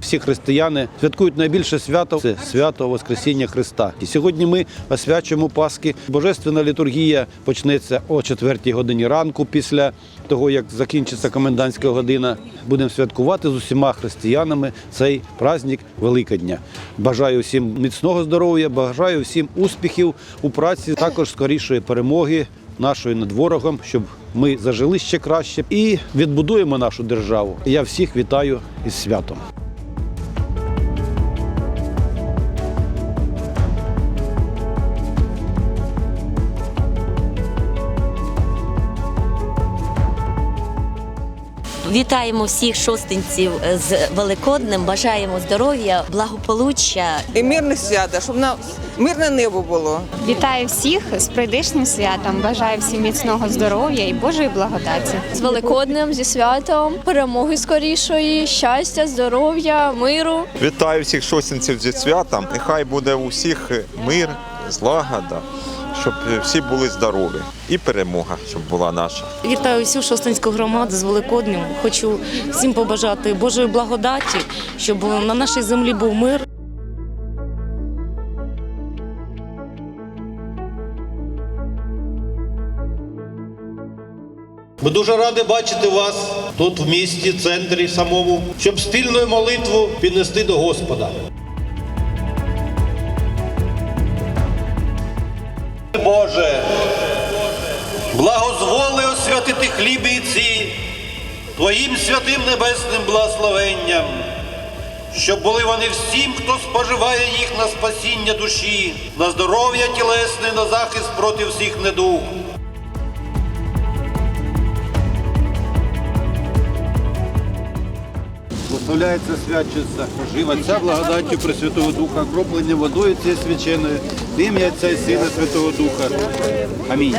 Всі християни святкують найбільше свято це свято Воскресіння Христа. І сьогодні ми освячуємо Пасхи. Божественна літургія почнеться о 4 годині ранку після того, як закінчиться комендантська година. Будемо святкувати з усіма християнами цей праздник Великодня. Бажаю всім міцного здоров'я, бажаю всім успіхів у праці, також скорішої перемоги нашої над ворогом, щоб ми зажили ще краще і відбудуємо нашу державу. Я всіх вітаю із святом. Вітаємо всіх шостинців з Великоднем. Бажаємо здоров'я, благополуччя. і мирне свято, щоб на мирне небо було. Вітаю всіх з прийдешнім святом. Бажаю всім міцного здоров'я і Божої благодаті. з Великоднем, зі святом, перемоги скорішої, щастя, здоров'я, миру. Вітаю всіх шостинців зі святом. Нехай буде у всіх мир, злагода, щоб всі були здорові. І перемога, щоб була наша. Вітаю всю шостинську громаду з Великоднем. Хочу всім побажати Божої благодаті, щоб на нашій землі був мир. Ми дуже раді бачити вас тут в місті, центрі самому, щоб спільною молитву піднести до Господа. Освятити хліб ці Твоїм святим небесним благословенням, щоб були вони всім, хто споживає їх на спасіння душі, на здоров'я тілесне, на захист проти всіх недуг. Благословляється, свячується, жива ця благодаттю Пресвятого Духа, кроплення водою цією свяченою, ім'я Отця і Сина Святого Духа. Амінь.